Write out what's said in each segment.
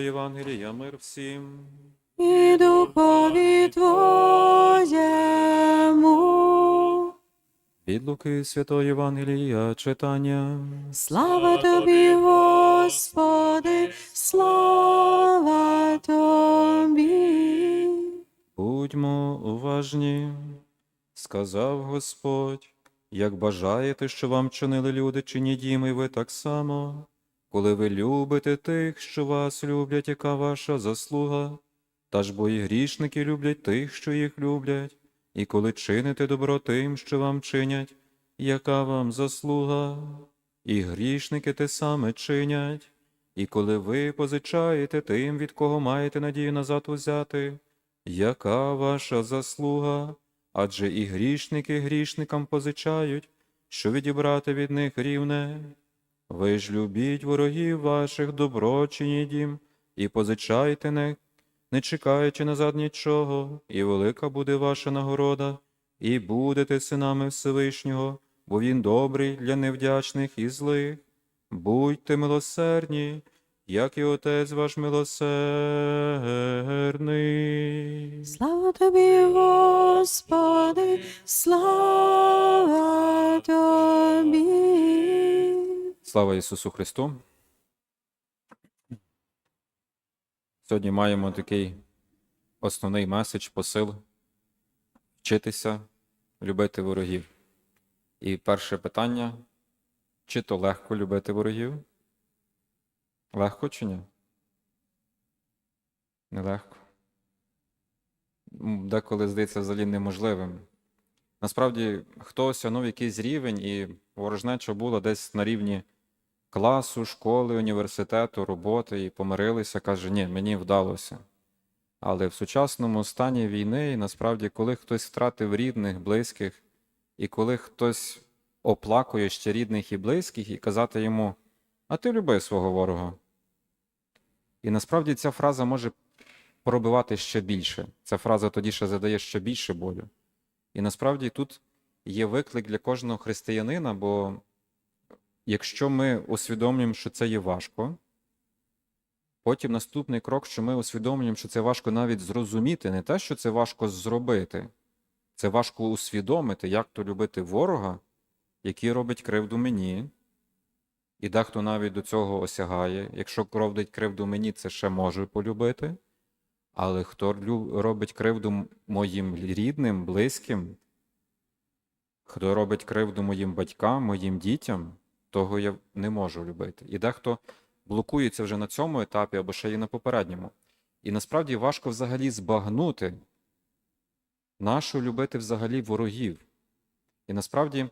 Євангелія, мир всім. і духові Твоєму. Від Луки Святого Євангелія читання. Слава Тобі, Господи, слава Тобі. Будьмо уважні, сказав Господь, як бажаєте, що вам чинили люди, чиніть їм і ви так само. Коли ви любите тих, що вас люблять, яка ваша заслуга, та ж бо і грішники люблять тих, що їх люблять, і коли чините добро тим, що вам чинять, яка вам заслуга, і грішники те саме чинять, і коли ви позичаєте тим, від кого маєте надію назад узяти, яка ваша заслуга? Адже і грішники грішникам позичають, що відібрати від них рівне. Ви ж любіть ворогів ваших, добро чиніть їм, і позичайте не, не чекаючи назад нічого, і велика буде ваша нагорода, і будете синами Всевишнього, бо він добрий для невдячних і злих. Будьте милосердні, як і Отець ваш милосердний. Слава Тобі, Господи, слава Тобі. Слава Ісусу Христу! Сьогодні маємо такий основний меседж, посил вчитися любити ворогів. І перше питання: чи то легко любити ворогів? Легко чи ні? Нелегко. Деколи здається взагалі неможливим. Насправді, хто осягнув якийсь рівень, і ворожнеча була десь на рівні класу, школи, університету, роботи, і помирилися, каже, ні, мені вдалося. Але в сучасному стані війни, насправді, коли хтось втратив рідних, близьких, і коли хтось оплакує ще рідних і близьких, і казати йому, а ти люби свого ворога. І насправді ця фраза може пробивати ще більше. Ця фраза тоді ще задає ще більше болю. І насправді тут є виклик для кожного християнина, бо якщо ми усвідомлюємо, що це є важко, потім наступний крок, що ми усвідомлюємо, що це важко навіть зрозуміти, не те, що це важко зробити, це важко усвідомити, як то любити ворога, який робить кривду мені. І дехто навіть до цього осягає. Якщо робить кривду мені, це ще можу полюбити. Але хто робить кривду моїм рідним, близьким, хто робить кривду моїм батькам, моїм дітям, того я не можу любити. І дехто блокується вже на цьому етапі або ще й на попередньому. І насправді важко взагалі збагнути, нашу любити взагалі ворогів. І насправді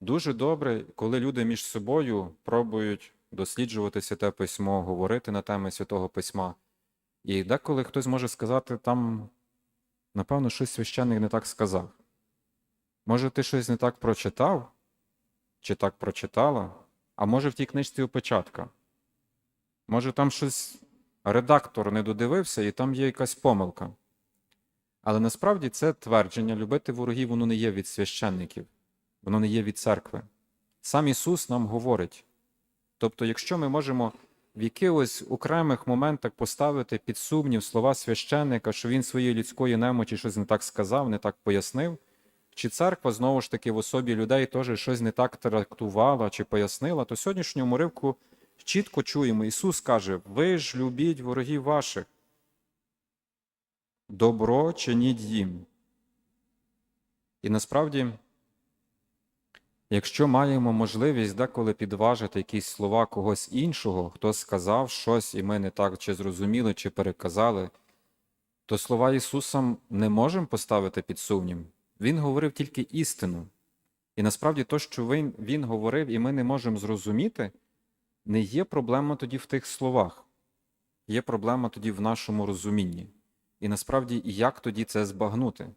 дуже добре, коли люди між собою пробують досліджувати святе письмо, говорити на теми святого письма. І деколи хтось може сказати, там, напевно, щось священник не так сказав. Може, ти щось не так прочитав, чи так прочитала, а може в тій книжці опечатка. Може, там щось редактор не додивився, і там є якась помилка. Але насправді це твердження любити ворогів, воно не є від священників, воно не є від церкви. Сам Ісус нам говорить. Тобто, якщо ми можемо в якихось окремих моментах поставити під сумнів слова священника, що він своєї людської немочі щось не так сказав, не так пояснив, чи церква знову ж таки в особі людей теж щось не так трактувала чи пояснила, то сьогоднішньому ривку чітко чуємо, Ісус каже: ви ж любіть ворогів ваших, добро чиніть їм. І насправді, якщо маємо можливість деколи підважити якісь слова когось іншого, хто сказав щось, і ми не так чи зрозуміли, чи переказали, то слова Ісуса не можемо поставити під сумнів. Він говорив тільки істину. І насправді то, що він, він говорив, і ми не можемо зрозуміти, не є проблема тоді в тих словах, є проблема тоді в нашому розумінні. І насправді, як тоді це збагнути?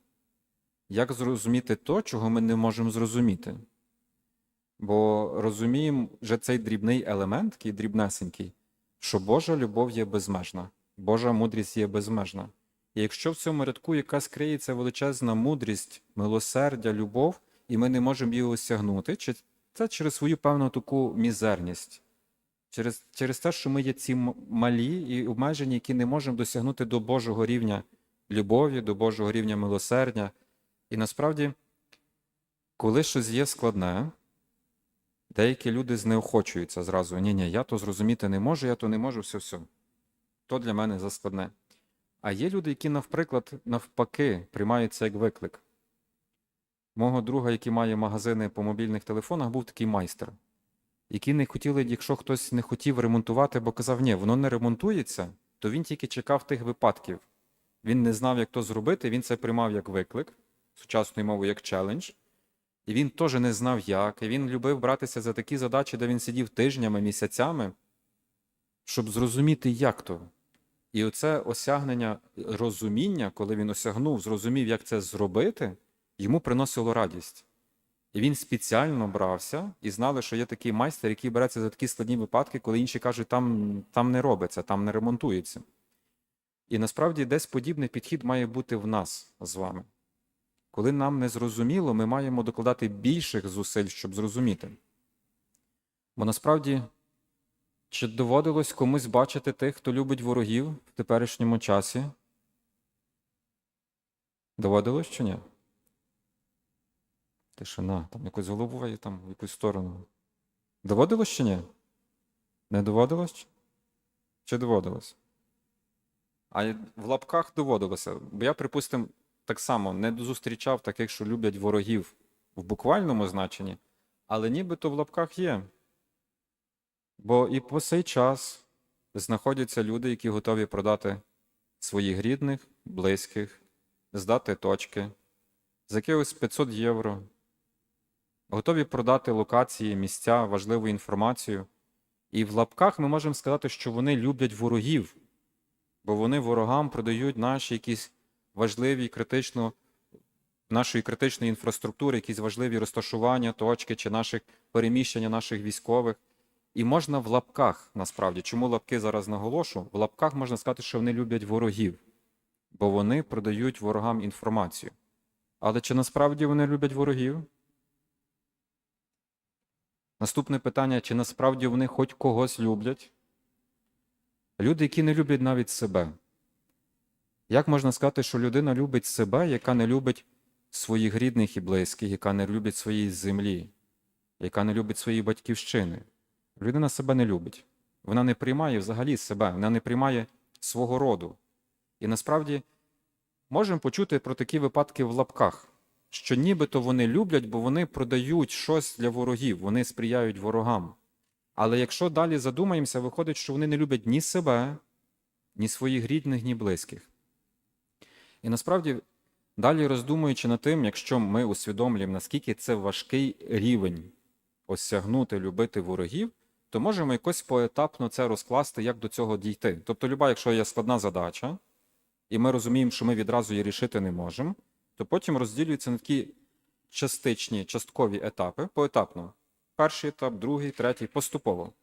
Як зрозуміти то, чого ми не можемо зрозуміти? Бо розуміємо вже цей дрібний елемент, такий дрібнесенький, що Божа любов є безмежна, Божа мудрість є безмежна. І якщо в цьому рядку якась криється величезна мудрість, милосердя, любов, і ми не можемо її осягнути, чи це через свою певну таку мізерність, Через, через те, що ми є ці малі і обмежені, які не можемо досягнути до Божого рівня любові, до Божого рівня милосердя. І насправді, коли щось є складне, деякі люди знеохочуються зразу. Ні, ні, я то зрозуміти не можу, я то не можу, все, все. То для мене заскладне. А є люди, які, наприклад, навпаки, приймають це як виклик. Мого друга, який має магазини по мобільних телефонах, був такий майстер, який не хотіли, якщо хтось не хотів ремонтувати, бо казав, ні, воно не ремонтується, то він тільки чекав тих випадків. Він не знав, як то зробити, він це приймав як виклик, сучасною мовою як челендж. І він теж не знав, як. І він любив братися за такі задачі, де він сидів тижнями, місяцями, щоб зрозуміти, як то. І оце осягнення розуміння, коли він осягнув, зрозумів, як це зробити, йому приносило радість. І він спеціально брався і знали, що є такий майстер, який береться за такі складні випадки, коли інші кажуть, там, там не робиться, там не ремонтується. І насправді десь подібний підхід має бути в нас з вами. Коли нам не зрозуміло, ми маємо докладати більших зусиль, щоб зрозуміти. Бо насправді, чи доводилось комусь бачити тих, хто любить ворогів в теперішньому часі? Доводилось чи ні? Тишина, там якось головою, там в якусь сторону. Доводилось чи ні? Не доводилось? Чи доводилось? А в лапках доводилося. Бо я, припустимо, так само не зустрічав таких, що люблять ворогів в буквальному значенні, але нібито в лапках є. Бо і по цей час знаходяться люди, які готові продати своїх рідних, близьких, здати точки за якихось 500 євро, готові продати локації, місця, важливу інформацію. І в лапках ми можемо сказати, що вони люблять ворогів, бо вони ворогам продають наші якісь важливі критично нашої критичної інфраструктури, якісь важливі розташування, точки чи наших переміщення наших військових. І можна в лапках, насправді, чому лапки зараз наголошу? В лапках можна сказати, що вони люблять ворогів, бо вони продають ворогам інформацію. Але чи насправді вони люблять ворогів? Наступне питання: чи насправді вони хоч когось люблять? Люди, які не люблять навіть себе. Як можна сказати, що людина любить себе, яка не любить своїх рідних і близьких, яка не любить своєї землі, яка не любить своєї батьківщини? Людина себе не любить. Вона не приймає взагалі себе, вона не приймає свого роду. І насправді можемо почути про такі випадки в лапках, що нібито вони люблять, бо вони продають щось для ворогів, вони сприяють ворогам. Але якщо далі задумаємося, виходить, що вони не люблять ні себе, ні своїх рідних, ні близьких. І насправді, далі роздумуючи над тим, якщо ми усвідомлюємо, наскільки це важкий рівень осягнути, любити ворогів, то можемо якось поетапно це розкласти, як до цього дійти. Тобто, люба, якщо є складна задача, і ми розуміємо, що ми відразу її рішити не можемо, то потім розділюються на такі частичні, часткові етапи поетапно. Перший етап, другий, третій, поступово.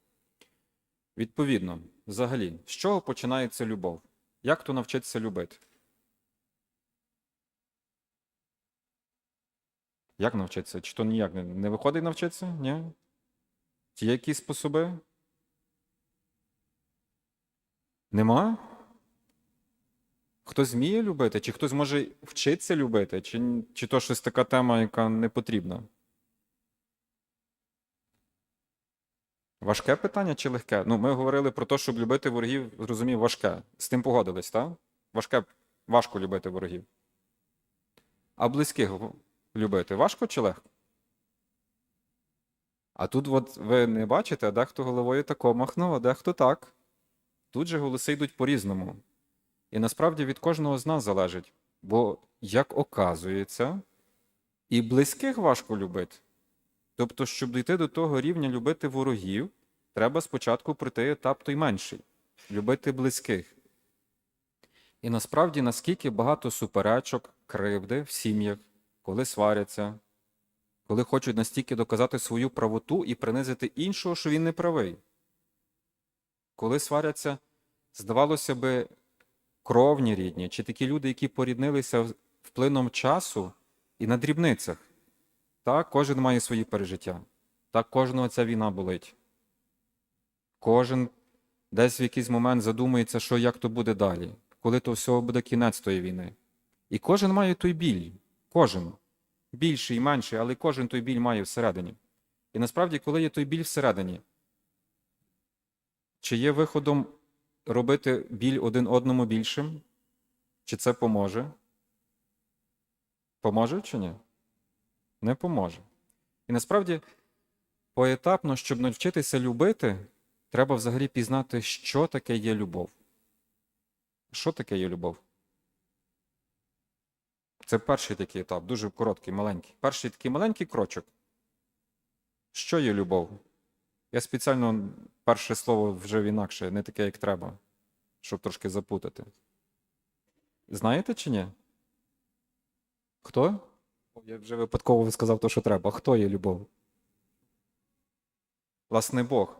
Відповідно, взагалі, з чого починається любов? Як то навчитися любити? Як навчитися? Чи то ніяк не виходить навчитися? Ні? Чи є якісь способи? Нема? Хтось вміє любити? Чи хтось може вчитися любити? Чи, чи то щось така тема, яка не потрібна? Важке питання чи легке? Ну, ми говорили про те, щоб любити ворогів, зрозумів, важке. З тим погодились, так? Важке, важко любити ворогів. А близьких любити важко чи легко? А тут от ви не бачите, а дехто головою тако махнув, а дехто так. Тут же голоси йдуть по-різному. І насправді від кожного з нас залежить. Бо, як оказується, і близьких важко любити. Тобто, щоб дійти до того рівня любити ворогів, треба спочатку пройти етап той менший любити близьких. І насправді, наскільки багато суперечок, кривди в сім'ях, коли сваряться, коли хочуть настільки доказати свою правоту і принизити іншого, що він не правий. Коли сваряться, здавалося би, кровні рідні, чи такі люди, які поріднилися вплином часу і на дрібницях. Так, кожен має свої пережиття. Так, кожного ця війна болить. Кожен десь в якийсь момент задумується, що як то буде далі, коли то всього буде кінець тої війни. І кожен має той біль. Кожен. Більший і менший, але кожен той біль має всередині. І насправді, коли є той біль всередині, чи є виходом робити біль один одному більшим? Чи це поможе? Поможе чи ні? Не поможе. І насправді, поетапно, щоб навчитися любити, треба взагалі пізнати, що таке є любов. Що таке є любов? Це перший такий етап, дуже короткий, маленький. Перший такий маленький крочок. Що є любов? Я спеціально перше слово вжив інакше, не таке, як треба, щоб трошки запутати. Знаєте чи ні? Хто? Я вже випадково сказав те, що треба. Хто є любов? Власне Бог.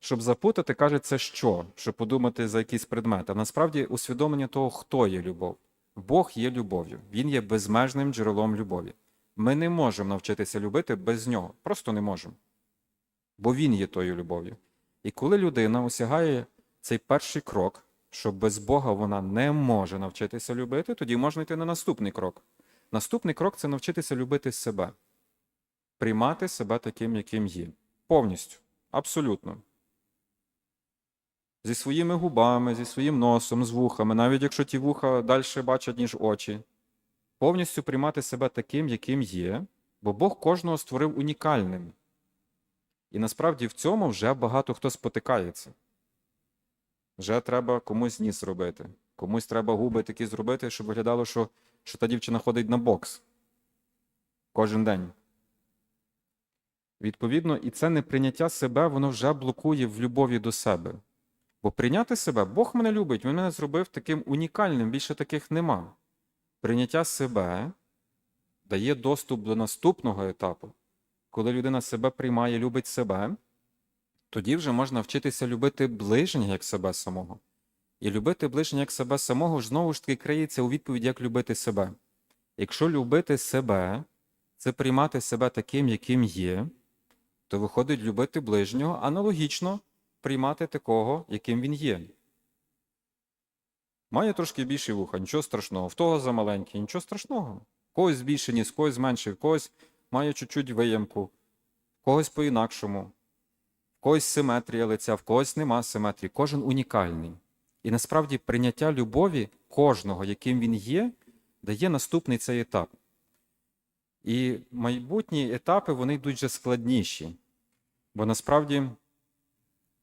Щоб запутати, каже, це що? Щоб подумати за якийсь предмет. А насправді усвідомлення того, хто є любов. Бог є любов'ю. Він є безмежним джерелом любові. Ми не можемо навчитися любити без нього. Просто не можемо. Бо Він є тою любов'ю. І коли людина осягає цей перший крок, що без Бога вона не може навчитися любити, тоді можна йти на наступний крок. Наступний крок це навчитися любити себе, приймати себе таким, яким є. Повністю, абсолютно. Зі своїми губами, зі своїм носом, з вухами, навіть якщо ті вуха далі бачать, ніж очі. Повністю приймати себе таким, яким є, бо Бог кожного створив унікальним. І насправді в цьому вже багато хто спотикається. Вже треба комусь ніс робити, комусь треба губи такі зробити, щоб виглядало, що, що та дівчина ходить на бокс кожен день. Відповідно, і це неприйняття себе, воно вже блокує в любові до себе. Бо прийняти себе, Бог мене любить, Він мене зробив таким унікальним, більше таких нема. Прийняття себе дає доступ до наступного етапу. Коли людина себе приймає, любить себе, тоді вже можна вчитися любити ближнього як себе самого. І любити ближнього як себе самого ж знову ж таки криється у відповіді, як любити себе. Якщо любити себе, це приймати себе таким, яким є, то виходить любити ближнього, аналогічно приймати такого, яким він є. Має трошки більше вуха, нічого страшного. В того замаленький, нічого страшного. Когось більше ніс, когось зменший, в когось має чуть-чуть виямку, когось по-інакшому, в когось симетрія лиця, в когось нема симетрії. Кожен унікальний. І насправді прийняття любові кожного, яким він є, дає наступний цей етап. І майбутні етапи вони йдуть складніші. Бо насправді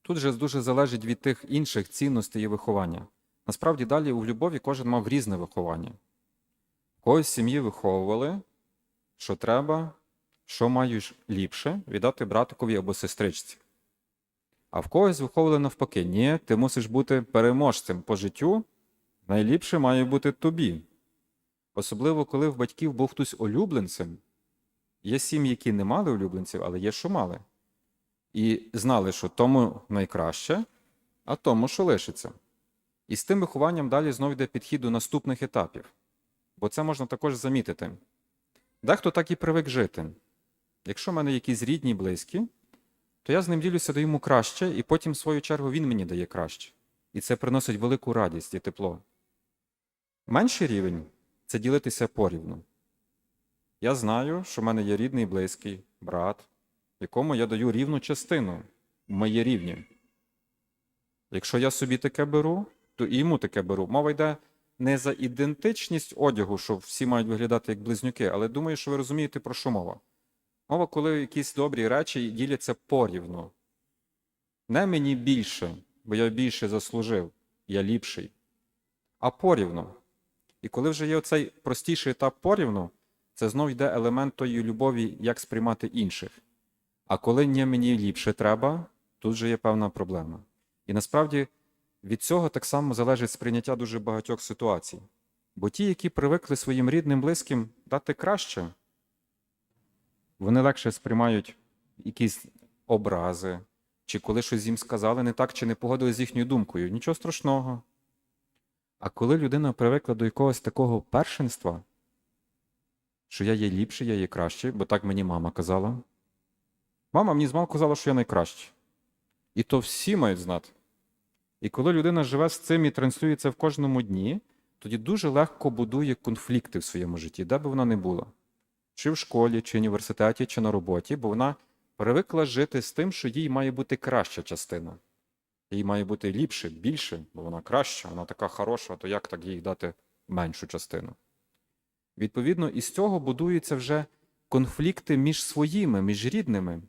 тут же дуже залежить від тих інших цінностей і виховання. Насправді далі у любові кожен мав різне виховання. Когось сім'ї виховували, що треба, що маєш ліпше віддати братикові або сестричці. А в когось виховували навпаки, ні, ти мусиш бути переможцем по життю, найліпше має бути тобі. Особливо, коли в батьків був хтось улюбленцем. Є сім'ї, які не мали улюбленців, але є, що мали. І знали, що тому найкраще, а тому, що лишиться. І з тим вихованням далі знову йде підхід до наступних етапів. Бо це можна також замітити. Дехто так і привик жити. Якщо в мене якісь рідні, близькі, то я з ним ділюся даю йому краще, і потім, в свою чергу, він мені дає краще. І це приносить велику радість і тепло. Менший рівень це ділитися порівну. Я знаю, що в мене є рідний, близький брат, якому я даю рівну частину моє рівні. Якщо я собі таке беру, то і йому таке беру. Мова йде не за ідентичність одягу, що всі мають виглядати як близнюки, але думаю, що ви розумієте, про що мова. Мова, коли якісь добрі речі діляться порівну. Не мені більше, бо я більше заслужив, я ліпший, а порівну. І коли вже є оцей простіший етап порівну, це знов йде елемент тої любові, як сприймати інших. А коли ні мені ліпше треба, тут же є певна проблема. І насправді від цього так само залежить сприйняття дуже багатьох ситуацій. Бо ті, які привикли своїм рідним, близьким дати краще, вони легше сприймають якісь образи, чи коли щось їм сказали не так, чи не погодили з їхньою думкою. Нічого страшного. А коли людина привикла до якогось такого першинства, що я є ліпший, я є кращий, бо так мені мама казала. Мама мені змалку казала, що я найкращий. І то всі мають знати. І коли людина живе з цим і транслює це в кожному дні, тоді дуже легко будує конфлікти в своєму житті, де би вона не була. Чи в школі, чи в університеті, чи на роботі, бо вона привикла жити з тим, що їй має бути краща частина. Їй має бути ліпше, більше, бо вона краща, вона така хороша, то як так їй дати меншу частину? Відповідно, із цього будуються вже конфлікти між своїми, між рідними.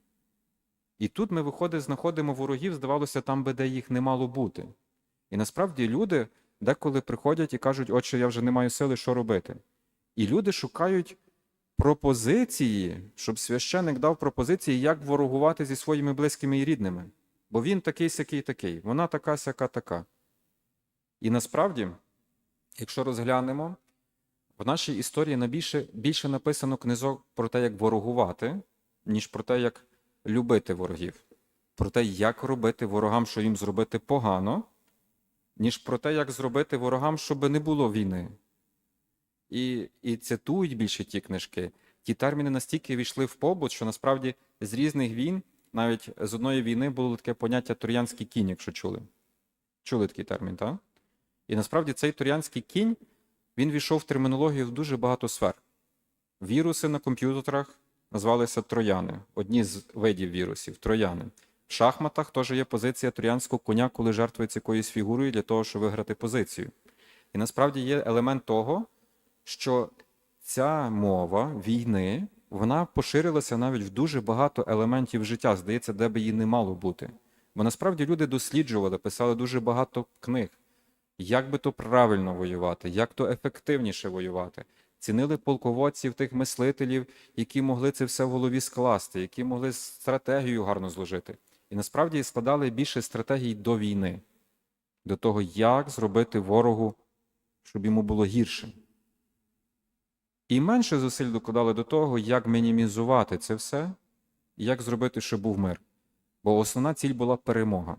І тут ми, виходить, знаходимо ворогів, здавалося, там би, де їх не мало бути. І насправді люди деколи приходять і кажуть, отче, я вже не маю сили, що робити. І люди шукають пропозиції, щоб священик дав пропозиції, як ворогувати зі своїми близькими і рідними. Бо він такий сякий такий, вона така сяка така. І насправді, якщо розглянемо, в нашій історії найбільше, більше написано книжок про те, як ворогувати, ніж про те, як любити ворогів, про те, як робити ворогам, що їм зробити погано, ніж про те, як зробити ворогам, щоб не було війни. І, і цитують більше ті книжки. Ті терміни настільки війшли в побут, що насправді з різних війн, навіть з одної війни було таке поняття троянський кінь, якщо чули. Чули такий термін, так? І насправді цей троянський кінь він війшов в термінологію в дуже багато сфер. Віруси на комп'ютерах назвалися трояни, одні з видів вірусів трояни. В шахматах теж є позиція троянського коня, коли жертвується якоюсь фігурою для того, щоб виграти позицію. І насправді є елемент того, що ця мова війни вона поширилася навіть в дуже багато елементів життя, здається, де би її не мало бути. Бо насправді люди досліджували, писали дуже багато книг, як би то правильно воювати, як то ефективніше воювати. Цінили полководців, тих мислителів, які могли це все в голові скласти, які могли стратегію гарно зложити. І насправді складали більше стратегій до війни, до того, як зробити ворогу, щоб йому було гірше. І менше зусиль докладали до того, як мінімізувати це все, і як зробити, щоб був мир. Бо основна ціль була перемога.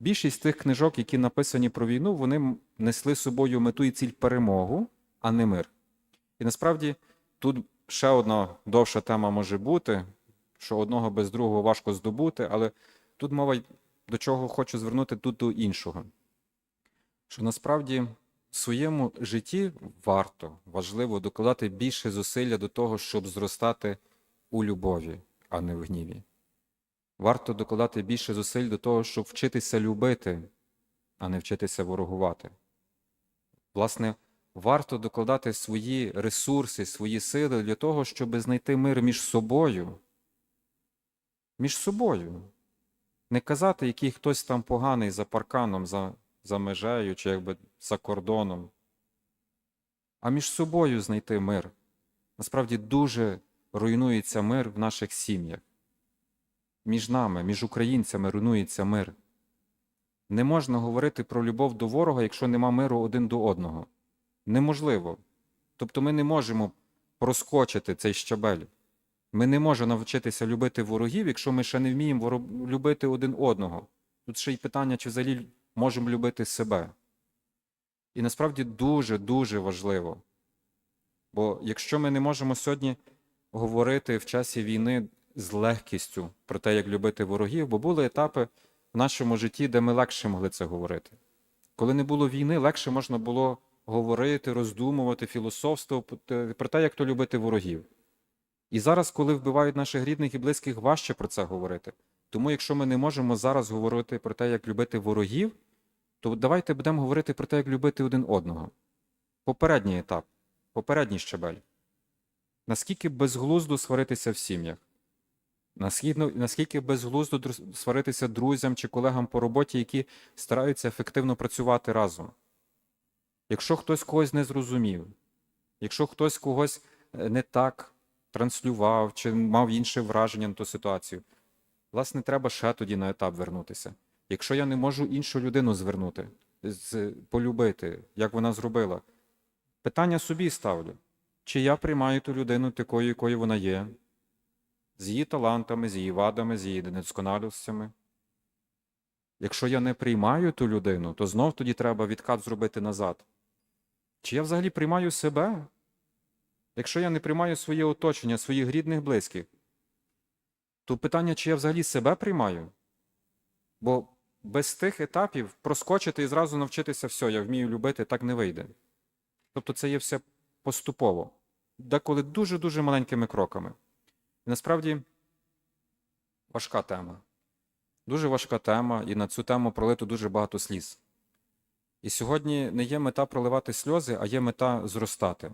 Більшість тих книжок, які написані про війну, вони несли з собою мету і ціль перемогу, а не мир. І насправді тут ще одна довша тема може бути, що одного без другого важко здобути, але тут мова до чого хочу звернути тут до іншого. Що насправді в своєму житті варто, важливо докладати більше зусилля до того, щоб зростати у любові, а не в гніві. Варто докладати більше зусиль до того, щоб вчитися любити, а не вчитися ворогувати. Власне, варто докладати свої ресурси, свої сили для того, щоб знайти мир між собою. Між собою. Не казати, який хтось там поганий за парканом, за, за межею чи якби за кордоном, а між собою знайти мир. Насправді дуже руйнується мир в наших сім'ях. Між нами, між українцями руйнується мир. Не можна говорити про любов до ворога, якщо нема миру один до одного. Неможливо. Тобто ми не можемо проскочити цей щабель. Ми не можемо навчитися любити ворогів, якщо ми ще не вміємо воро- любити один одного. Тут ще й питання, чи взагалі можемо любити себе. І насправді дуже-дуже важливо. Бо якщо ми не можемо сьогодні говорити в часі війни з легкістю про те, як любити ворогів, бо були етапи в нашому житті, де ми легше могли це говорити. Коли не було війни, легше можна було говорити, роздумувати, філософствувати про те, як то любити ворогів. І зараз, коли вбивають наших рідних і близьких, важче про це говорити. Тому, якщо ми не можемо зараз говорити про те, як любити ворогів, то давайте будемо говорити про те, як любити один одного. Попередній етап, попередній щабель. Наскільки безглуздо сваритися в сім'ях? Наскільки, безглуздо сваритися друзям чи колегам по роботі, які стараються ефективно працювати разом? Якщо хтось когось не зрозумів, якщо хтось когось е, не так транслював чи мав інше враження на ту ситуацію, власне, треба ще тоді на етап вернутися. Якщо я не можу іншу людину звернути, полюбити, як вона зробила, питання собі ставлю: чи я приймаю ту людину такою, якою вона є, з її талантами, з її вадами, з її недосконалостями? Якщо я не приймаю ту людину, то знов тоді треба відкат зробити назад. Чи я взагалі приймаю себе? Якщо я не приймаю своє оточення, своїх рідних близьких, то питання, чи я взагалі себе приймаю? Бо без тих етапів проскочити і зразу навчитися все, я вмію любити, так не вийде. Тобто це є все поступово, деколи дуже-дуже маленькими кроками. І насправді важка тема. Дуже важка тема, і на цю тему пролито дуже багато сліз. І сьогодні не є мета проливати сльози, а є мета зростати.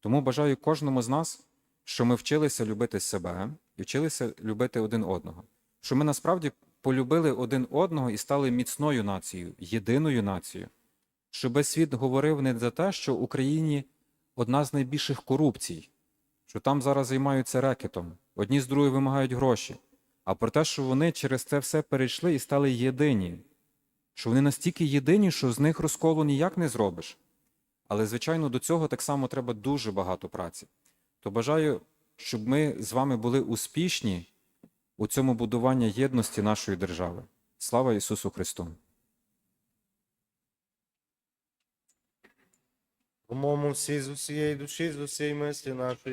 Тому бажаю кожному з нас, що ми вчилися любити себе і вчилися любити один одного. Що ми насправді полюбили один одного і стали міцною нацією, єдиною нацією. Щоб світ говорив не за те, що в Україні одна з найбільших корупцій, що там зараз займаються рекетом, одні з другої вимагають гроші, а про те, що вони через це все перейшли і стали єдині, що вони настільки єдині, що з них розколу ніяк не зробиш. Але, звичайно, до цього так само треба дуже багато праці. То бажаю, щоб ми з вами були успішні у цьому будуванні єдності нашої держави. Слава Ісусу Христу! Помолимо всі з усієї душі, з усієї мислі нашої.